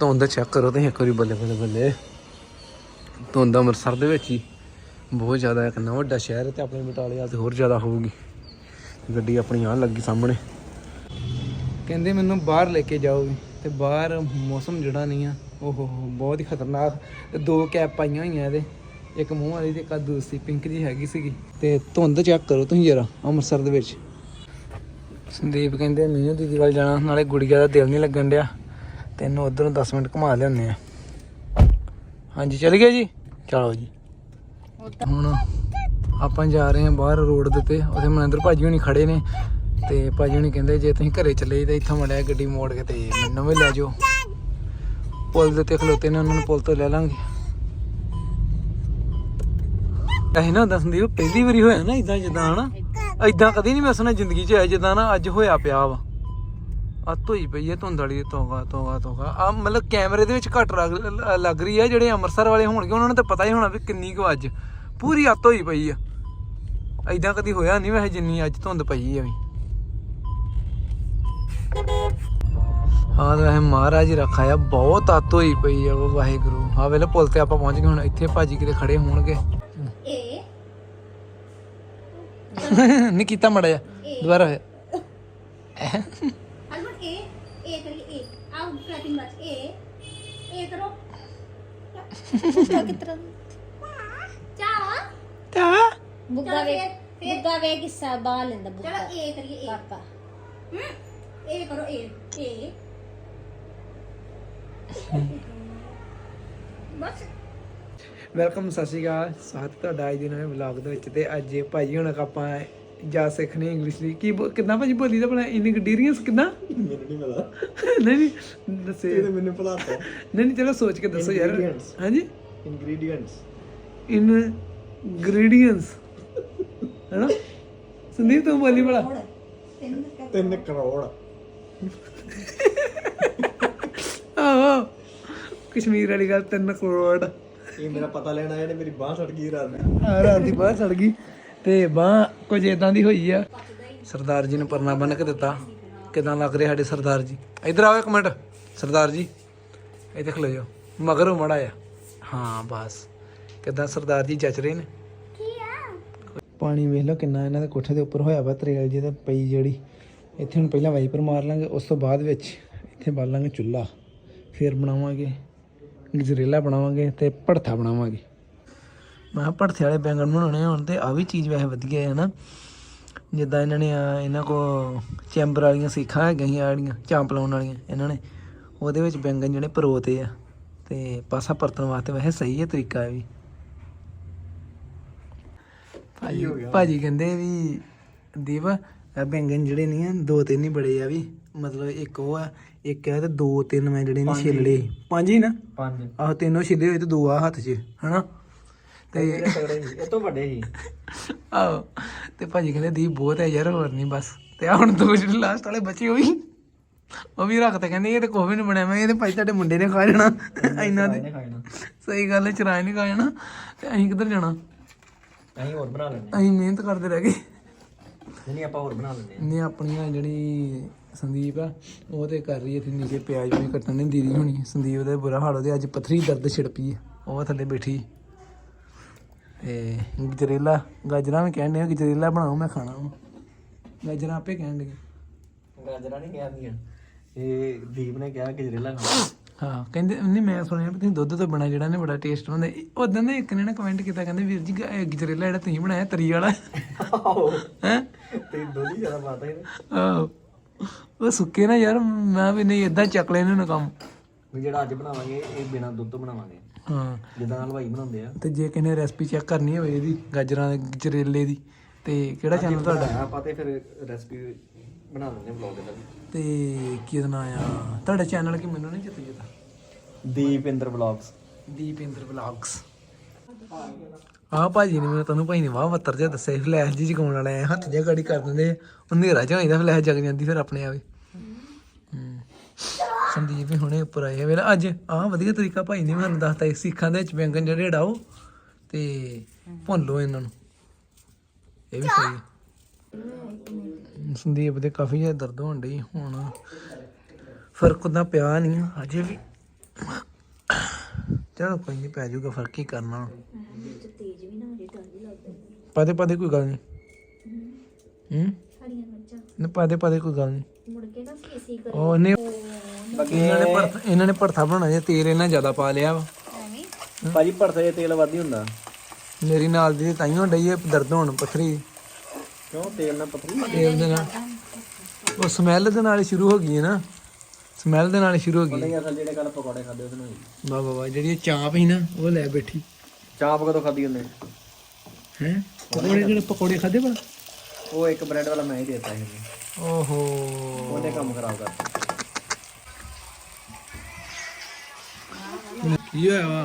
ਧੁੰਦ ਚੈੱਕ ਕਰੋ ਤੁਸੀਂ ਇੱਕ ਵਾਰੀ ਬੱਲੇ ਬੱਲੇ ਬੱਲੇ। ਧੁੰਦ ਅੰਮ੍ਰਿਤਸਰ ਦੇ ਵਿੱਚ ਹੀ। ਬਹੁਤ ਜ਼ਿਆਦਾ ਇੱਕ ਨਾ ਵੱਡਾ ਸ਼ਹਿਰ ਹੈ ਤੇ ਆਪਣੇ ਬਟਾਲੇ ਵਾਲ ਤੇ ਹੋਰ ਜ਼ਿਆਦਾ ਹੋਊਗੀ। ਗੱਡੀ ਆਪਣੀ ਆਣ ਲੱਗੀ ਸਾਹਮਣੇ। ਕਹਿੰਦੇ ਮੈਨੂੰ ਬਾਹਰ ਲੈ ਕੇ ਜਾਓ ਵੀ ਤੇ ਬਾਹਰ ਮੌਸਮ ਜਿਹੜਾ ਨਹੀਂ ਆ, ਓਹ ਹੋ, ਬਹੁਤ ਹੀ ਖਤਰਨਾਕ। ਤੇ ਦੋ ਕੈਪ ਪਾਈਆਂ ਹੋਈਆਂ ਇਹਦੇ, ਇੱਕ ਮੂੰਹ ਵਾਲੀ ਤੇ ਇੱਕ ਦੂਸਰੀ ਪਿੰਕ ਜੀ ਹੈਗੀ ਸੀਗੀ। ਤੇ ਧੁੰਦ ਚੈੱਕ ਕਰੋ ਤੁਸੀਂ ਜਰਾ ਅੰਮ੍ਰਿਤਸਰ ਦੇ ਵਿੱਚ। ਸੰਦੀਪ ਕਹਿੰਦੇ, ਮੀਨੂ ਦੀਦੀ ਵੱਲ ਜਾਣਾ, ਨਾਲੇ ਗੁੜੀਆ ਦਾ ਦਿਲ ਨਹੀਂ ਲੱਗਣ ਡਿਆ। ਤੈਨੂੰ ਉਧਰੋਂ 10 ਮਿੰਟ ਘੁਮਾ ਲਿਆਉਂਦੇ ਆ। ਹਾਂਜੀ, ਚੱਲ ਗਿਆ ਜੀ? ਚਲੋ ਜੀ। ਹੁਣ ਆਪਾਂ ਜਾ ਰਹੇ ਹਾਂ ਬਾਹਰ ਰੋਡ ਦੇ ਉੱਤੇ। ਉੱਥੇ ਮਨਿੰਦਰ ਭਾਜੀ ਹੁਣੀ ਖੜੇ ਨੇ ਤੇ ਭਾਜੀ ਹੁਣੀ ਕਹਿੰਦੇ, ਜੇ ਤੁਸੀਂ ਘਰੇ ਚੱਲੇ ਤਾਂ ਇੱਥੋਂ ਮੜਿਆ ਗੱਡੀ ਮੋੜ ਕੇ ਤੇ ਮੈਨੂੰ ਵੀ ਲੈ ਜਾਓ। ਪੁਲ ਦੇ ਉੱਤੇ ਖਲੋਤੇ ਨੇ, ਉਹਨਾਂ ਨੂੰ ਪੁਲ ਤੋਂ ਲੈ ਲਾਂਗੇ। ਇਹ ਨਾ ਦੱਸਦੀ ਉਹ ਪਹਿਲੀ ਵਾਰੀ ਹੋਇਆ ਨਾ ਇਦਾਂ ਜਿੱਦਾਂ ਹਨਾ? ਇਦਾਂ ਕਦੀ ਨਹੀਂ ਮੈਂ ਸੁਣਿਆ ਜ਼ਿੰਦਗੀ 'ਚ ਹੋਇਆ, ਜਿੱਦਾਂ ਨਾ ਅੱਜ ਹੋਇਆ ਪਿਆ ਵਾ। ਆ ਧੋਈ ਪਈ ਹੈ ਧੁੰਦ ਵਾਲੀ ਤੋਗਾ ਤੋਗਾ ਤੋਗਾ ਆ ਮਤਲਬ ਕੈਮਰੇ ਦੇ ਵਿੱਚ ਘੱਟ ਲੱਗ ਰਹੀ ਹੈ ਜਿਹੜੇ ਅੰਮ੍ਰਿਤਸਰ ਵਾਲੇ ਹੋਣਗੇ ਉਹਨਾਂ ਨੂੰ ਤਾਂ ਪਤਾ ਹੀ ਹੋਣਾ ਵੀ ਕਿੰਨੀ ਕੁ ਅੱਜ। ਪੂਰੀ ਅੱਤ ਹੋਈ ਪਈ ਆ। ਐਦਾਂ ਕਦੀ ਹੋਇਆ ਨਹੀਂ ਵੈਸੇ ਜਿੰਨੀ ਅੱਜ ਧੁੰਦ ਪਈ ਆ ਵੀ। ਹਾਂ ਵੈਸੇ ਮਹਾਰਾਜ ਰੱਖਾ ਆ ਬਹੁਤ ਅੱਤ ਹੋਈ ਪਈ ਆ ਉਹ ਵਾਹਿਗੁਰੂ। ਹਾਂ ਵੇਲੇ ਪੁਲ ਤੇ ਆਪਾਂ ਪਹੁੰਚ ਗਏ ਹੁਣ ਇੱਥੇ ਭਾਜੀ ਕਿਤੇ ਖੜੇ ਹੋਣਗੇ। ਨਹੀਂ ਕੀਤਾ ਮੜਾ ਜਾ ਦੁਬਾਰਾ ਹੋਇਆ ਅਲਬਨ ਏ ਏ ਕਰੀਏ ਏ ਆਉ ਕਲਾਪਿੰਗ ਬਸ ਏ ਏ ਕਰੋ ਬੁੱਗਾ ਕਿਤਰਾ ਚਾ ਤਾ? ਬੁੱਗਾ ਵੇ ਬੁੱਗਾ ਵੇ ਕਿੱਸਾ ਬਾਲ ਲੈਂਦਾ ਬੁੱਗਾ। ਚਲੋ ਏ ਕਰੀਏ ਏ ਪਾਪਾ ਹਮ, ਏ ਕਰੋ ਏ ਏ ਬਸ। ਵੈਲਕਮ ਸਤਿ ਸ਼੍ਰੀ ਅਕਾਲ। ਸਾਥ ਤੁਹਾਡਾ ਅੱਜ ਦੇ ਨਵੇਂ ਵਲੌਗ ਦੇ ਵਿੱਚ ਤੇ ਅੱਜ ਇਹ ਭਾਜੀ ਹੁਣ ਆਪਾਂ ਜਾ ਸਿੱਖਣੀ ਇੰਗਲਿਸ਼ ਦੀ। ਕੀ ਬੋ- ਕਿੱਦਾਂ ਭਾਜੀ ਬੋਲੀ ਦਾ ਬਣਾ ਇਨ ਗਡੀਰੀਅੰਸ ਕਿੱਦਾਂ? ਮੈਨੂੰ ਨਹੀਂ ਪਤਾ। ਨਹੀਂ ਨਹੀਂ ਦੱਸੇ। ਇਹ ਤਾਂ ਮੈਨੂੰ ਪਤਾ ਨਹੀਂ ਨਹੀਂ ਚਲੋ ਸੋਚ ਕੇ ਦੱਸੋ ਯਾਰ। Ingredients. ਹਾਂਜੀ? ਇਨਗਰੀਡੀਐਂਟਸ ਇਨ ਗ੍ਰੇਡੀਅੰਸ ਹੈਨਾ? ਸੰਦੀਪ ਤੂੰ ਬੋਲੀ ਬੜਾ 3 ਕਰੋੜ। ਆਹੋ। ਕਸ਼ਮੀਰ ਵਾਲੀ ਗੱਲ 3 ਕਰੋੜ। ਇਹ ਮੇਰਾ ਪਤਾ ਲੈਣ ਆਇਆ ਨੇ ਮੇਰੀ ਬਾਹ ਸੜ ਗਈ ਰਾਤ ਨੂੰ ਆ ਰਾਤ ਦੀ ਬਾਹਰ ਸੜ ਗਈ। ਤੇ ਬਾਹ ਕੁਝ ਇਦਾਂ ਦੀ ਹੋਈ ਆ। ਸਰਦਾਰ ਜੀ ਨੇ ਪਰਨਾ ਬੰਨ ਕੇ ਦਿੱਤਾ। ਕਿਦਾਂ ਲੱਗ ਰਿਹਾ ਸਾਡੇ ਸਰਦਾਰ ਜੀ? ਇੱਧਰ ਆਓ ਇੱਕ ਮਿੰਟ। ਸਰਦਾਰ ਜੀ ਇੱਥੇ ਖਲੋ ਜਾਓ ਮਗਰੋਂ ਮੜਾ ਆ ਹਾਂ ਬਸ। ਕਿਦਾਂ ਸਰਦਾਰ ਜੀ ਜੱਚ ਰਹੇ ਨੇ? ਪਾਣੀ ਵੇਖ ਲਓ ਕਿੰਨਾ ਇਹਨਾਂ ਦੇ ਕੋਠੇ ਦੇ ਉੱਪਰ ਹੋਇਆ ਵਾ ਤਰੇਲ ਜਿਹਦੇ ਪਈ ਜਿਹੜੀ। ਇੱਥੇ ਹੁਣ ਪਹਿਲਾਂ ਵਾਈਪਰ ਮਾਰ ਲਾਂਗੇ ਉਸ ਤੋਂ ਬਾਅਦ ਵਿੱਚ ਇੱਥੇ ਬਾਲਾਂਗੇ ਚੁੱਲ੍ਹਾ। ਫਿਰ ਬਣਾਵਾਂਗੇ ਗਜਰੇਲਾ ਬਣਾਵਾਂਗੇ ਤੇ ਭੜਥਾ ਬਣਾਵਾਂਗੇ। ਮੈਂ ਭੜਥੇ ਵਾਲੇ ਬੈਂਗਣ ਬਣਾਉਣੇ ਹੋਣ ਤੇ ਆ ਵੀ ਚੀਜ਼ ਵੈਸੇ ਵਧੀਆ ਹੈ ਨਾ। ਜਿੱਦਾਂ ਇਹਨਾਂ ਨੇ ਇਹਨਾਂ ਕੋ ਚੈਂਬਰ ਵਾਲੀਆਂ ਸੀਖਾਂ ਹੈਗੀਆਂ ਆਹ ਜਿਹੜੀਆਂ ਚਾਂਪ ਲਾਉਣ ਵਾਲੀਆਂ ਇਹਨਾਂ ਨੇ। ਉਹਦੇ ਵਿੱਚ ਬੈਂਗਣ ਜਿਹੜੇ ਪਰੋਤੇ ਆ ਤੇ ਪਾਸਾ ਪਰਤਣ ਵਾਸਤੇ ਵੈਸੇ ਸਹੀ ਹੈ ਤਰੀਕਾ ਵੀ। ਭਾਜੀ ਭਾਜੀ ਕਹਿੰਦੇ ਵੀ ਦੀਪ ਬੈਂਗਣ ਜਿਹੜੇ ਨਹੀਂ ਆ ਦੋ ਤਿੰਨ ਹੀ ਬੜੇ ਆ ਵੀ। ਮਤਲਬ ਇੱਕ ਉਹ ਆ ਇੱਕ ਆ ਤੇ ਦੋ ਤਿੰਨ ਮੈਂ ਜਿਹੜੇ ਨਹੀਂ ਛਿੱਲੜੇ ਪੰਜ ਹੀ ਨਾ? ਪੰਜ ਆਹ ਤਿੰਨੋਂ ਛਿੱਲੇ ਹੋਏ ਤੇ ਦੋ ਆ ਹੱਥ 'ਚ ਹਨਾ? ਤੇ ਇਹ ਤਗੜੇ ਸੀ ਇਹ ਤੋਂ ਵੱਡੇ ਸੀ। ਆਹੋ ਤੇ ਭਾਜੀ ਕਹਿੰਦੇ ਦੀ ਬਹੁਤ ਹੈ ਯਾਰ ਹੋਰ ਨਹੀਂ ਬਸ। ਤੇ ਹੁਣ ਦੋ ਜਿਹੜੇ ਲਾਸਟ ਵਾਲੇ ਬਚੇ ਹੋਈ ਉਹ ਵੀ ਰੱਖਤੇ ਕਹਿੰਦੇ ਇਹ ਤੇ ਕੋਈ ਨਹੀਂ ਬਣਿਆ ਮੈਂ ਇਹ ਤੇ ਭਾਈ ਤੁਹਾਡੇ ਮੁੰਡੇ ਨੇ ਖਾ ਜਾਣਾ। ਇੰਨਾ ਦੇ। ਸਹੀ ਗੱਲ ਹੈ ਚਰਾਏ ਨਹੀਂ ਖਾ ਜਾਣਾ। ਤੇ ਅਸੀਂ ਕਿੱਧਰ ਜਾਣਾ? ਅਸੀਂ ਹੋਰ ਬਣਾ ਲੈਂਦੇ ਅਸੀਂ ਮਿਹਨਤ ਕਰਦੇ ਰਹਿ ਗਏ। ਨਹੀਂ ਨਹੀਂ ਆਪਾਂ ਹੋਰ ਬਣਾ ਲੈਂਦੇ ਨੇ ਆਪਣੀਆਂ ਜਿਹੜੀ ਸੰਦੀਪ ਆ ਉਹ ਤੇ ਕਰ ਰਹੀ ਇੱਥੇ ਨੀਚੇ ਪਿਆਜ਼ ਵੀ ਕੱਟਣ ਦੀ ਦੀਦੀ ਹੋਣੀ। ਸੰਦੀਪ ਦਾ ਬੁਰਾ ਹਾਲ ਉਹਦੇ ਅੱਜ ਪਥਰੀ ਦਰਦ ਛਿੜ ਪਈ ਉਹ ਥੱਲੇ ਬੈਠੀ। ਤੇ ਗਜਰੇਲਾ ਗਾਜਰਾਂ ਵੀ ਕਹਿੰਦੇ ਆ ਗਜਰੇਲਾ ਬਣਾਓ ਮੈਂ ਖਾਣਾ ਵਾ। ਗਾਜਰਾਂ ਆਪੇ ਲੱਗੇ ਗਾਜਰਾਂ ਨਹੀਂ ਕਹਿੰਦੀਆਂ ਇਹ ਦੀਪ ਨੇ ਕਿਹਾ ਕਿ ਜਰੇਲਾ ਖਾਣਾ। ਹਾਂ ਕਹਿੰਦੇ ਨਹੀਂ ਮੈਂ ਸੁਣਿਆ ਵੀ ਤੁਸੀਂ ਦੁੱਧ ਤੋਂ ਬਣਾ ਜਿਹੜਾ ਨੇ ਬੜਾ ਟੇਸਟ ਹੁੰਦਾ ਉਦੋਂ ਦੇ ਇੱਕ ਨੇ ਨਾ ਕਮੈਂਟ ਕੀਤਾ ਕਹਿੰਦੇ ਵੀਰ ਜੀ ਗ- ਇਹ ਗਜਰੇਲਾ ਜਿਹੜਾ ਤੁਸੀਂ ਬਣਾਇਆ ਤਰੀ ਵਾਲਾ। ਹੈ? ਤੇ ਦੁੱਧ ਹੀ ਜ਼ਿਆਦਾ ਪਾਤਾ ਇਹਨੇ। ਆਹੋ। ਉਹ ਸੁੱਕੇ ਨਾ ਯਾਰ ਮੈਂ ਵੀ ਨਹੀਂ ਇਦਾਂ ਚੱਕ ਲੈਣੇ ਨੂੰ ਕੰਮ। ਵੀ ਜਿਹੜਾ ਅੱਜ ਬਣਾਵਾਂਗੇ ਇਹ ਬਿਨਾਂ ਦੁੱਧ ਤੋਂ ਬਣਾਵਾਂਗੇ। ਹਾਂ। ਜਿੱਦਾਂ ਹਲਵਾਈ ਬਣਾਉਂਦੇ ਆ। ਤੇ ਜੇ ਕਿਸੇ ਨੇ ਰੈਸਪੀ ਚੈੱਕ ਕਰਨੀ ਹੋਵੇ ਇਹਦੀ ਗਾਜਰਾਂ ਦੇ ਗਜਰੇਲੇ ਦੀ ਤੇ ਕਿਹੜਾ ਚੈਨਲ ਤੁਹਾਡਾ? ਆਪਾਂ ਤੇ ਫਿਰ ਰੈਸਪੀ ਬਣਾ ਦਿੰਦੇ ਵਲੌਗ ਦਾ ਤੇ ਕੀ ਨਾਂ ਆ? ਤੁਹਾਡਾ ਚੈਨਲ ਕੀ ਮੈਨੂੰ ਨਹੀਂ ਚੇਤਾ ਜਦਾ ਦੀਪਿੰਦਰ ਵਲੌਗਸ ਦੀਪਿੰਦਰ ਵਲੌਗਸ ਆਹ ਭਾਜੀ ਨੇ ਮੈਨੂੰ ਤੁਹਾਨੂੰ ਭਾਈ ਨੇ ਵਾਹ ਵੱਤਰ ਜਿਹਾ ਦੱਸਿਆ ਫਲੈਸ਼ ਜੀ ਜਗਾਉਣ ਵਾਲਾ ਐ ਹੱਥ ਜਿਹਾ ਗਾੜੀ ਕਰ ਦਿੰਦੇ ਉਹ ਹਨੇਰਾ ਜਿਹਾ ਹੋ ਜਾਂਦਾ ਫਲੈਸ਼ ਜਗ ਜਾਂਦੀ ਫਿਰ ਆਪਣੇ ਹੂੰ। ਸੰਦੀਪ ਵੀ ਹੁਣੇ ਉੱਪਰ ਆਏ ਵੇਲਾ ਅੱਜ ਆਹ ਵਧੀਆ ਤਰੀਕਾ ਭਾਈ ਨੇ ਮੈਨੂੰ ਦੱਸਤਾ ਸੀ, ਸਿੱਖਾਂ ਦੇ ਵਿੱਚ ਬੈਂਗਣ ਜਿਹੜੇ ਡਾਓ ਤੇ ਭੁੰਨ ਲਓ ਇਹਨਾਂ ਨੂੰ। ਇਹ ਵੀ ਸਹੀ ਹੈ। ਸੰਦੀਪ ਦੇ ਕਾਫੀ ਜ਼ਿਆਦਾ ਦਰਦ ਹੋਣ ਡਈ ਹੁਣ ਫ਼ਰਕ ਉਹਦਾ ਪਿਆ ਨਹੀਂ ਆ, ਅਜੇ ਵੀ। ਚਲੋ ਕੋਈ ਨਹੀਂ ਪੈ ਜਾਊਗਾ ਫ਼ਰਕ ਹੀ ਕਰਨਾ ਪਦੇ ਪਦੇ ਕੋਈ ਗੱਲ ਨਹੀਂ। ਹੂੰ? ਹਰੀਆਂ ਮਿਰਚਾਂ। ਨਾ ਪਦੇ ਪਦੇ ਕੋਈ ਗੱਲ ਨਹੀਂ। ਮੁੜ ਕੇ ਨਾ ਫੇਸੀ ਕਰ ਉਹ ਨੇ ਇਹਨਾਂ ਨੇ ਭਰਥ ਇਹਨਾਂ ਨੇ ਭਰਥਾ ਬਣਾਉਣਾ ਜੇ ਤੇਲ ਇਹਨਾਂ ਜ਼ਿਆਦਾ ਪਾ ਲਿਆ ਵਾ। ਐਵੇਂ? ਭਾਜੀ ਭਰਤੇ ਜੇ ਤੇਲ ਵੱਧ ਹੀ ਹੁੰਦਾ। ਮੇਰੀ ਨਾਲ ਦੀ ਤਾਈਓ ਡਈ ਹੈ ਦਰਦ ਹੋਣ ਪਥਰੀ। ਕਿਉਂ? ਤੇਲ ਨਾਲ ਪਤਲੀ ਤੇਲ ਦੇ ਨਾਲ। ਉਹ ਸਮੈਲ ਦੇ ਨਾਲ ਹੀ ਸ਼ੁਰੂ ਹੋ ਗਈ ਹੈ ਨਾ। ਸਮੈਲ ਦੇ ਨਾਲ ਹੀ ਸ਼ੁਰੂ ਹੋ ਗਈ। ਨਹੀਂ ਅਸਲ ਜਿਹੜੇ ਕੱਲ ਪਕੌੜੇ ਖਾਦੇ ਨਾਲ ਹੀ। ਵਾਹ ਵਾਹ ਵਾਹ ਜਿਹੜੀ ਇਹ ਚਾਂਪ ਸੀ ਨਾ ਉਹ ਲੈ ਬੈਠੀ। ਚਾਪ ਕਦੋਂ ਖਾਦੀ ਉਹਨੇ? ਹੈ? ਪਕੌੜੇ ਜਿਹੜੇ ਪਕੌੜੇ ਖਾਦੇ ਬਾ ਉਹ ਇੱਕ ਬ੍ਰੈਡ ਵਾਲਾ ਮੈਂ ਹੀ ਦੇਤਾ ਸੀ। ਉਹਨੂੰ। ਓਹੋ। ਉਹਨੇ ਕੰਮ ਖਰਾਬ ਕਰਤਾ। ਕੀ ਹੋਇਆ ਵਾ?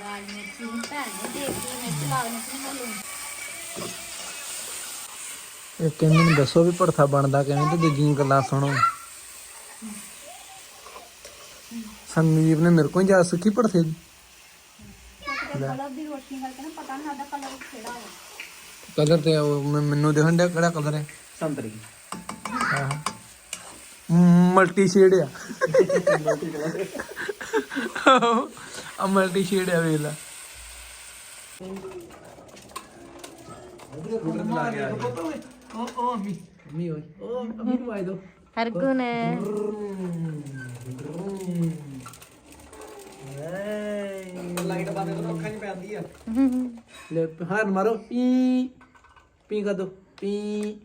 ਲਾਲ ਮਿਰਚੀ ਨੂੰ ਭੈਣ ਨੇ ਦੇਖੀ ਮਿਰਚ ਲਾਲ ਮਿਰਚ ਨਹੀਂ ਮਾਲੂਮ ਇਹ ਕਹਿੰਦੇ ਮੈਨੂੰ ਦੱਸੋ ਵੀ ਭੜਥਾ ਬਣਦਾ ਕਿਵੇਂ ਤੇ ਦੂਜੀਆਂ ਗੱਲਾਂ ਸੁਣੋ। ਸੰਦੀਪ ਨੇ ਮੇਰੇ ਕੋਲ ਜਾ ਸਿੱਖੀ ਭੜਥੇ ਦੀ। ਕਲਰ ਦੀ ਰੋਸ਼ਨੀ ਕਰਕੇ ਨਾ ਪਤਾ ਨਹੀਂ ਲੱਗਦਾ ਕਲਰ ਕਿਹੜਾ ਹੈ ਕਲਰ ਤੇ ਉਹ ਮੈਂ- ਮੈਨੂੰ ਦੇਖਣ ਡਿਆ ਕਿਹੜਾ ਕਲਰ ਹੈ? ਸੰਤਰੀ। ਮਲਟੀ ਸ਼ੇਡ ਆ। ਆ ਮਲਟੀ ਸ਼ੇਡ ਆ ਵੇਖ ਲਾ। ਹਰਗੁਣ। ਲਾਈਟ ਬੰਦ ਕਰੋ ਅੱਖਾਂ 'ਚ ਪੈਂਦੀ ਆ। ਲੈ ਹਾਰ ਮਾਰੋ। ਪੀ ਪੀ ਕਰ ਦੋ ਪੀ।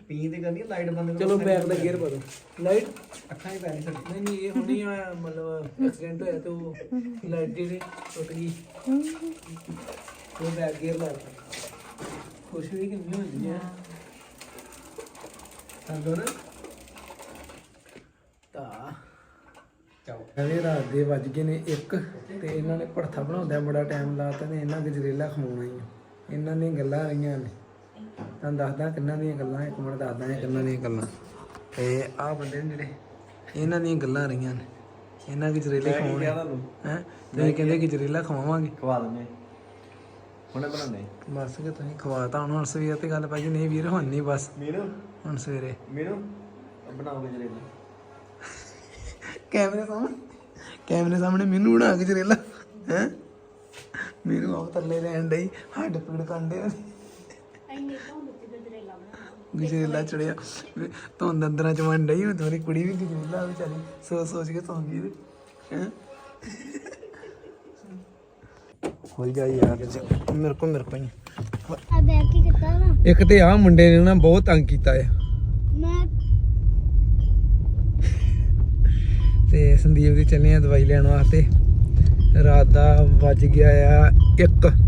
ਪੀ ਤੇ ਕਰਨੀ ਲਾਈਟ ਬੰਦ ਕਰੋ ਚਲੋ ਬੈਕ ਦਾ ਗੇਅਰ ਪਾ ਦੋ। ਲਾਈਟ। ਅੱਖਾਂ 'ਚ ਪੈਣੀ ਸਾਡੀ। ਨਹੀਂ ਨਹੀਂ ਇਹ ਹੁਣੀ ਆ ਮਤਲਬ ਐਕਸੀਡੈਂਟ ਹੋਇਆ ਤੇ ਉਹ ਲਾਈਟ ਜਿਹੜੀ ਟੁੱਟ ਗਈ। ਉਹ ਬੈਕ ਗੇਅਰ ਲਾ ਦਿੱਤਾ। ਖੁਸ਼ ਵੀ ਕਿੰਨੀ ਹੁੰਦੀ ਹੈ? ਤਾਂ ਦੋ ਨਾ ਤਾਂ ਐਵੇਂ ਰਾਤ ਦੇ ਵੱਜ ਗਏ ਨੇ ਇੱਕ ਤੇ ਇਹਨਾਂ ਨੇ ਭੜਥਾ ਬਣਾਉਂਦਿਆਂ ਬੜਾ ਟਾਈਮ ਲਾਤਾ ਤੇ ਇਹਨਾਂ ਗਜਰੇਲਾ ਖਵਾਉਣਾ ਹੀ ਆ। ਇਹਨਾਂ ਦੀਆਂ ਗੱਲਾਂ ਰਹੀਆਂ ਨੇ। ਤਾਂ ਦੱਸਦਾ ਕਿੰਨਾਂ ਦੀਆਂ ਗੱਲਾਂ ਇੱਕ ਮਿੰਟ ਦੱਸਦਾ ਹਾਂ ਕਿੰਨਾਂ ਦੀਆਂ ਗੱਲਾਂ। ਤੇ ਆਹ ਬੰਦੇ ਨੇ ਜਿਹੜੇ ਇਹਨਾਂ ਦੀਆਂ ਗੱਲਾਂ ਰਹੀਆਂ ਨੇ। ਇਹਨਾਂ ਗਜਰੇਲੇ ਖਵਾਉਣੇ। ਤੁਹਾਨੂੰ ਹੈ? ਤੇ ਕਹਿੰਦੇ ਗਜਰੇਲਾ ਖਵਾਵਾਂਗੇ? ਖਵਾ ਦਿੰਦੇ ਹੁਣੇ ਬਣਾਉਂਦੇ ਬਸ ਕਿ ਤੁਸੀਂ ਖਵਾਤਾ ਹੁਣ ਹੁਣ ਸਵੇਰ ਤੇ ਗੱਲ ਪਾਈ ਨਹੀਂ ਵੀਰ ਹੁਣ ਨਹੀਂ ਬਸ। ਮੀਨੂ? ਹੁਣ ਸਵੇਰੇ। ਮੀਨੂ? ਬਣਾਓਗੇ ਜਰੇਲਾ। ਕੈਮਰੇ ਸਾਹਮਣੇ? ਕੈਮਰੇ ਸਾਹਮਣੇ ਮੈਨੂੰ ਬਣਾ ਕੇ ਜਰੇਲਾ। ਹੈ? ਮੈਨੂੰ ਆਪ ਤਰਲੇ ਲੈਣ ਡਈ ਹੱਡ ਪੀੜ ਕੰਡੇ ਗਜਰੇਲਾ ਚੜਿਆ। ਧੁੰਦ ਅੰਦਰਾਂ ਚ ਡਈ ਹੁਣ ਤੁਹਾਡੀ ਕੁੜੀ ਵੀ ਗਜਰੇਲਾ ਵਿਚਾਰੀ। ਸੋਚ ਸੋਚ ਕੇ ਸੌਂ ਗਈ ਹੈ? ਹੋਈ ਜਾ ਯਾਰ। ਮੇਰੇ ਕੋ ਮੇਰੇ ਕੋ ਹੀ ਆ ਬੈਗ ਕੀ ਕੀਤਾ ਨਾ ਇੱਕ ਤੇ ਆ ਮੁੰਡੇ ਨੇ ਨਾ ਬਹੁਤ ਤੰਗ ਕੀਤਾ ਆ। ਮੈਂ ਤੇ ਸੰਦੀਪ ਦੀ ਚੱਲੇ ਆ ਦਵਾਈ ਲੈਣ ਵਾਸਤੇ। ਰਾਤ ਦਾ ਵੱਜ ਗਿਆ ਆ 1 ਤੇ ਹੁਣ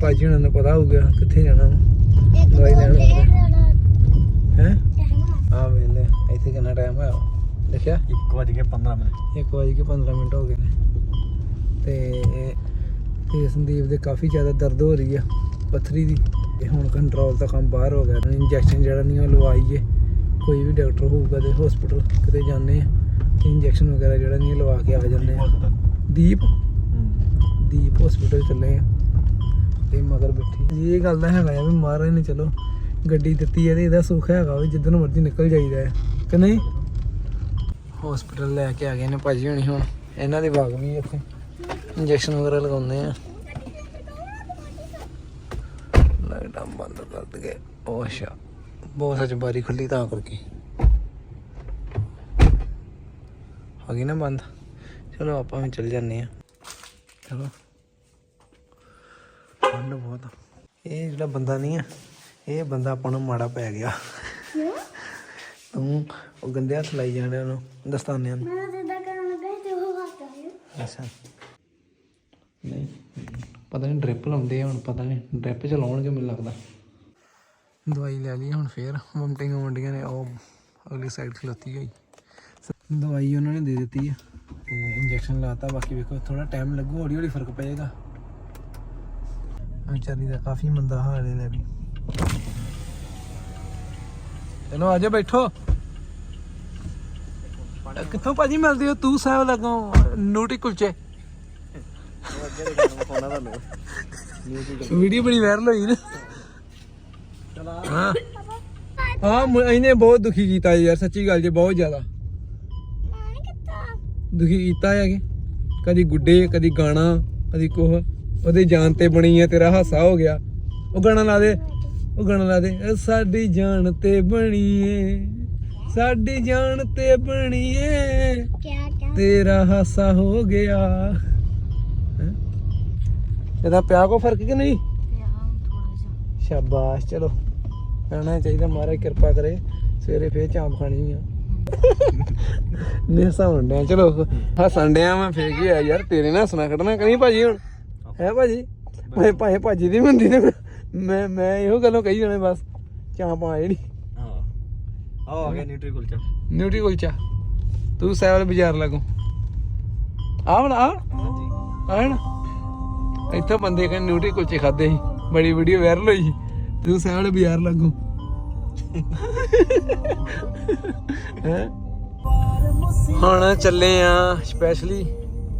ਭਾਜੀ ਹੁਣਾਂ ਨੂੰ ਪਤਾ ਹੋਊਗਾ ਕਿੱਥੇ ਜਾਣਾ ਇੱਕ ਦਵਾਈ ਲੈਣ ਹੈ? ਆ। ਵੇਲੇ ਇੱਥੇ ਕਿੰਨਾ ਟਾਈਮ ਹੋਇਆ ਦੇਖਿਆ? 1 ਵਜੇ ਕੇ 15 ਮਿੰਟ। 1 ਵਜੇ ਕੇ 15 ਮਿੰਟ ਹੋ ਗਏ ਨੇ। ਤੇ ਤੇ ਸੰਦੀਪ ਦੇ ਕਾਫੀ ਜ਼ਿਆਦਾ ਦਰਦ ਹੋ ਰਹੀ ਆ ਪੱਥਰੀ ਦੀ। ਤੇ ਹੁਣ ਕੰਟਰੋਲ ਦਾ ਕੰਮ ਬਾਹਰ ਹੋ ਗਿਆ। ਇੰਜੈਕਸ਼ਨ ਜਿਹੜਾ ਨਹੀਂ ਉਹ ਲਵਾਈਏ। ਕੋਈ ਵੀ ਡਾਕਟਰ ਹੋਊਗਾ ਤੇ ਹਸਪੀਟਲ ਕਿਤੇ ਜਾਂਦੇ ਆ ਤੇ ਇੰਜੈਕਸ਼ਨ ਵਗੈਰਾ ਜਿਹੜਾ ਨਹੀਂ ਲਵਾ ਕੇ ਆ ਜਾਂਦੇ ਆ। ਦੀਪ ਦੀਪ? ਹਸਪੀਟਲ ਚੱਲੇ ਆ। ਤੇ ਮਗਰ ਬੈਠੀ। ਇਹ ਗੱਲ ਦਾ ਹੈਗਾ ਆ ਵੀ ਮਹਾਰਾਜ ਨੇ ਚਲੋ ਗੱਡੀ ਦਿੱਤੀ ਹੈ ਤੇ ਇਹਦਾ ਸੁੱਖ ਹੈਗਾ ਵੀ ਜਿੱਦਨ ਮਰਜ਼ੀ ਨਿਕਲ ਜਾਈਦਾ ਹੈ ਕਿ ਨਹੀਂ? ਹਸਪੀਟਲ ਲੈ ਕੇ ਆ ਗਏ ਨੇ ਭਾਜੀ ਹੁਣੀ ਹੁਣ। ਇਹਨਾਂ ਦੇ ਬਾਗ ਵੀ ਇੱਥੇ। ਇੰਜੈਕਸ਼ਨ ਵਗੈਰਾ ਲਗਾਉਂਦੇ ਆ। ਲਾਈਟਾਂ ਬੰਦ ਕਰ ਦਗੇ ਉਹ ਅੱਛਾ। ਬਹੁਤ ਸੱਚ ਬਾਰੀ ਖੁੱਲੀ ਤਾਂ ਕਰਕੇ। ਹੋ ਗਈ ਨਾ ਬੰਦ? ਚਲੋ ਆਪਾਂ ਵੀ ਚੱਲ ਜਾਂਦੇ ਆ। ਚਲੋ। ਠੰਡ ਬਹੁਤ ਆ। ਇਹ ਜਿਹੜਾ ਬੰਦਾ ਨਹੀਂ ਆ ਇਹ ਬੰਦਾ ਆਪਾਂ ਨੂੰ ਮਾੜਾ ਪੈ ਗਿਆ। ਤੂੰ ਉਹ ਗੰਦੇ ਹੱਥ ਲਾਈ ਜਾਣੇ ਉਹਨੂੰ ਦਸਤਾਨਿਆਂ ਨੂੰ। ਮੈਂ ਜਿੱਦਾਂ ਕਰਨ ਲੱਗਾ ਤੇ ਉਹ ਹੱਥ ਆਇਆ ਅੱਛਾ। ਨਹੀਂ ਪਤਾ ਨਹੀਂ ਡ੍ਰਿਪ ਲਾਉਂਦੇ ਆ ਹੁਣ ਪਤਾ ਨਹੀਂ ਡ੍ਰਿਪ ਚ ਲਾਉਣਗੇ ਮੈਨੂੰ ਲੱਗਦਾ। ਦਵਾਈ ਲੈ ਲਈ ਹੁਣ ਫੇਰ ਵਮਟਿੰਗ ਵੰਡੀਆਂ ਨੇ ਉਹ ਅਗਲੀ ਸਾਈਡ ਖਲੋਤੀ ਹੋਈ। ਦਵਾਈ ਉਹਨਾਂ ਨੇ ਦੇ ਦਿੱਤੀ ਆ। ਤੇ ਇੰਜੈਕਸ਼ਨ ਲਾਤਾ ਬਾਕੀ ਵੇਖੋ ਥੋੜਾ ਟਾਈਮ ਲੱਗੂ ਹੌਲੀ ਹੌਲੀ ਫ਼ਰਕ ਪਏਗਾ। ਵਿਚਾਰੀ ਦਾ ਕਾਫੀ ਮੰਦਾ ਹਾਲ ਹੈ ਲੈ ਵੀ। ਚਲੋ ਆਜੋ ਬੈਠੋ। ਕਿੱਥੋਂ ਭਾਜੀ ਮਿਲਦੇ ਹੋ? ਤੂੰ ਸਾਹਿਬ ਲੱਗੋ ਨੂਟੀ ਕੁਲਚੇ। ਵੀਡੀਓ ਬੜੀ ਵਾਇਰਲ ਹੋਈ ਨਾ। ਹਾਂ। ਹਾਂ ਇਹਨੇ ਬਹੁਤ ਦੁਖੀ ਕੀਤਾ ਯਾਰ ਸੱਚੀ ਗੱਲ ਜੇ ਬਹੁਤ ਜ਼ਿਆਦਾ। ਦੁਖੀ ਕੀਤਾ ਹੈ ਕਿ ਕਦੀ ਗੁੱਡੇ ਕਦੀ ਗਾਣਾ ਕਦੀ ਕੋਹ ਉਹਦੀ ਜਾਨ ਤੇ ਬਣੀ ਹੈ ਤੇਰਾ ਹਾਸਾ ਹੋ ਗਿਆ। ਉਹ ਗਾਣਾ ਲਾ ਦੇ ਉਹ ਗਾਣਾ ਲਾ ਦੇ। ਸਾਡੀ ਜਾਨ ਤੇ ਬਣੀ ਏ ਸਾਡੀ ਜਾਨ ਤੇ ਬਣੀ ਏ। ਤੇਰਾ ਹਾਸਾ ਹੋ ਗਿਆ? ਇਹਦਾ ਪਿਆ ਕੋ ਫ਼ਰਕ ਕਿ ਨਹੀਂ? ਸ਼ਾਬਾਸ਼ ਚਲੋ। ਕਹਿਣਾ ਚਾਹੀਦਾ ਮਹਾਰਾਜ ਕਿਰਪਾ ਕਰੇ। ਸਵੇਰੇ ਫੇਰ ਚਾਂਪ ਖਾਣੀ ਆ। ਨੇ ਹਸਾਉਣ ਡਿਆ ਚਲੋ। ਹੱਸਣ ਡਿਆ ਮੈਂ ਫੇਰ ਕੀ ਆ ਯਾਰ ਤੇਰੇ ਨਾਲ ਹੱਸਣਾ ਕੱਢਣਾ ਕਰੀ ਭਾਜੀ ਹੁਣ? ਹੈ ਭਾਜੀ? ਭਾਵੇਂ ਭਾਵੇਂ ਭਾਜੀ ਦੀ ਹੁੰਦੀ ਨੇ ਮੈਂ ਮੈਂ ਇਹੋ ਗੱਲੋਂ ਕਹੀ ਜਾਣੇ ਬਸ। ਚਾਂਪ ਆਏ ਨਹੀਂ ਹਾਂ। ਆਹ ਆ ਗਿਆ ਨਿਊਟਰੀ ਕੁਲਚਾ। ਨਿਊਟਰੀ ਕੁਲਚਾ। ਤੂੰ ਸੈਵਲ ਬਾਜ਼ਾਰ ਲੱਗੋ। ਆਹ ਹੁਣ ਆ। ਹਾਂਜੀ। ਆਣ ਇੱਥੋਂ ਬੰਦੇ ਕਹਿੰਦੇ ਨਿਊਟਰੀ ਕੁਲਚੇ ਖਾਦੇ ਸੀ। ਬੜੀ ਵੀਡੀਓ ਵਾਇਰਲ ਹੋਈ ਸੀ। ਤੂੰ ਸੈਵਲ ਬਾਜ਼ਾਰ ਲੱਗੋ। ਹੈਂ? ਹੁਣ ਚੱਲੇ ਆ ਸਪੈਸ਼ਲੀ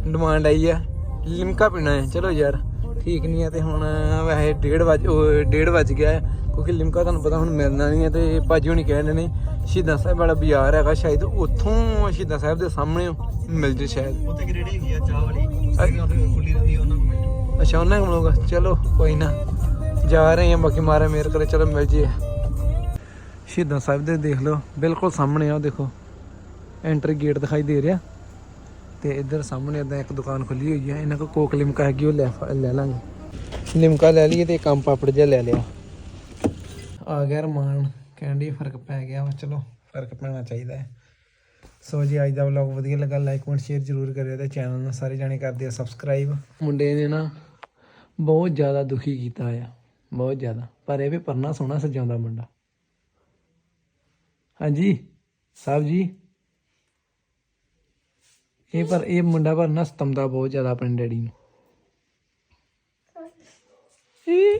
ਡਿਮਾਂਡ ਆਈ ਆ। ਲਿਮਕਾ ਪੀਣਾ ਹੈ। ਚਲੋ ਯਾਰ ਠੀਕ ਨਹੀਂ ਹੈ ਤੇ ਹੁਣ ਵੈਸੇ 1:30 ਵਜ 1:30 ਵਜ ਗਿਆ ਕਿਉਂਕਿ ਲਿਮਕਾ ਤੁਹਾਨੂੰ ਪਤਾ ਹੁਣ ਮਿਲਣਾ ਨਹੀਂ ਹੈ ਤੇ ਭਾਜੀ ਹੁਣੀ ਕਹਿੰਦੇ ਨੇ ਸ਼ਹੀਦਾਂ ਸਾਹਿਬ ਵਾਲਾ ਬਾਜ਼ਾਰ ਹੈਗਾ ਸ਼ਾਇਦ ਉੱਥੋਂ ਸ਼ਹੀਦਾਂ ਸਾਹਿਬ ਦੇ ਸਾਹਮਣੇ ਮਿਲ ਜੇ ਸ਼ਾਇਦ। ਉੱਥੇ ਰੇੜੀ ਹੈਗੀ ਆ ਚਾਹ ਵਾਲੀ? ਖੁੱਲੀ ਰਹਿੰਦੀ ਉਹਨਾਂ ਨੂੰ ਮਿਲ ਅੱਛਾ ਉਹਨਾਂ ਕੋਲ ਮਿਲੂਗਾ। ਚਲੋ ਕੋਈ ਨਾ। ਜਾ ਰਹੇ ਹਾਂ ਬਾਕੀ ਮਾਰਾ ਮੇਰ ਕਰੇ ਚਲੋ ਮਿਲ ਜੀ। ਸ਼ਹੀਦਾਂ ਸਾਹਿਬ ਦੇ ਦੇਖ ਲਓ ਬਿਲਕੁਲ ਸਾਹਮਣੇ ਆ ਦੇਖੋ। ਐਂਟਰੀ ਗੇਟ ਦਿਖਾਈ ਦੇ ਰਿਹਾ। ਤੇ ਇੱਧਰ ਸਾਹਮਣੇ ਇਦਾਂ ਇੱਕ ਦੁਕਾਨ ਖੁੱਲੀ ਹੋਈ ਹੈ ਇਹਨਾਂ ਕੋਲ ਕੋਕ ਲਿਮਕਾ ਹੈਗੀ, ਉਹ ਲੈ ਫ- ਲੈ ਲਾਂਗੇ। ਲਿਮਕਾ ਲੈ ਲਈਏ ਤੇ ਕੰਮ ਪਾਪੜ ਜਿਹਾ ਲੈ ਲਿਆ। ਆ ਗਿਆ ਰਮਾਨ ਕਹਿੰਦੀ ਫ਼ਰਕ ਪੈ ਗਿਆ ਵਾ, ਚਲੋ ਫ਼ਰਕ ਪੈਣਾ ਚਾਹੀਦਾ ਹੈ। ਸੋ ਜੀ, ਅੱਜ ਦਾ ਵਲੌਗ ਵਧੀਆ ਲੱਗਾ ਲਾਈਕ ਕਮੈਂਟ ਸ਼ੇਅਰ ਜ਼ਰੂਰ ਕਰਿਓ ਤੇ ਚੈਨਲ ਨੂੰ ਸਾਰੇ ਜਾਣੇ ਕਰਦੇ ਆ ਸਬਸਕ੍ਰਾਈਬ ਮੁੰਡੇ ਨੇ ਨਾ ਬਹੁਤ ਜ਼ਿਆਦਾ ਦੁਖੀ ਕੀਤਾ ਆ, ਬਹੁਤ ਜ਼ਿਆਦਾ। ਪਰ ਇਹ ਵੀ ਪਰਨਾ ਸੋਹਣਾ ਸਜਾਉਂਦਾ ਮੁੰਡਾ। ਹਾਂਜੀ, ਸਾਹਿਬ ਜੀ। ਇਹ ਪਰ ਇਹ ਮੁੰਡਾ ਪਰ ਨਾ ਸਤਮਦਾ ਬਹੁਤ ਜ਼ਿਆਦਾ ਆਪਣੇ ਡੈਡੀ ਨੂੰ। ਈ,